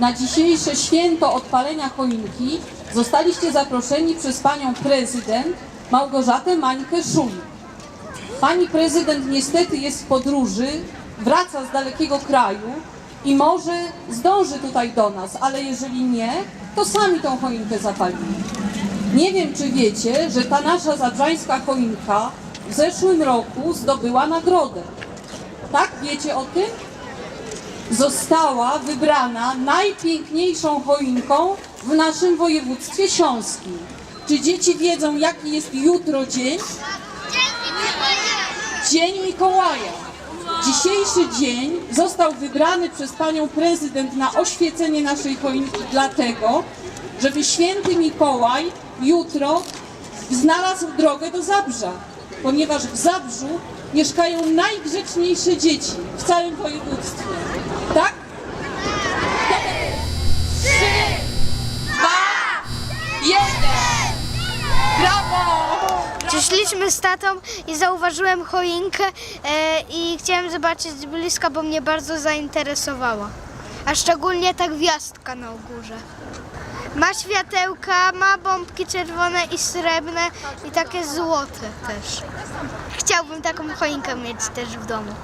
na dzisiejsze święto odpalenia choinki zostaliście zaproszeni przez panią prezydent Małgorzatę Mańkę Szul. Pani prezydent niestety jest w podróży, wraca z dalekiego kraju i może zdąży tutaj do nas, ale jeżeli nie, to sami tą choinkę zapalimy. Nie wiem, czy wiecie, że ta nasza zabrzańska choinka w zeszłym roku zdobyła nagrodę. Tak, wiecie o tym? Została wybrana najpiękniejszą choinką w naszym województwie śląskim. Czy dzieci wiedzą, jaki jest jutro dzień? Dzień Mikołaja. Dzisiejszy dzień został wybrany przez panią prezydent na oświecenie naszej choinki dlatego, żeby święty Mikołaj jutro znalazł drogę do Zabrza, ponieważ w Zabrzu mieszkają najgrzeczniejsze dzieci w całym województwie. Przyszliśmy z tatą i zauważyłem choinkę e, i chciałem zobaczyć z bliska, bo mnie bardzo zainteresowała. A szczególnie ta gwiazdka na górze. Ma światełka, ma bombki czerwone i srebrne i takie złote też. Chciałbym taką choinkę mieć też w domu.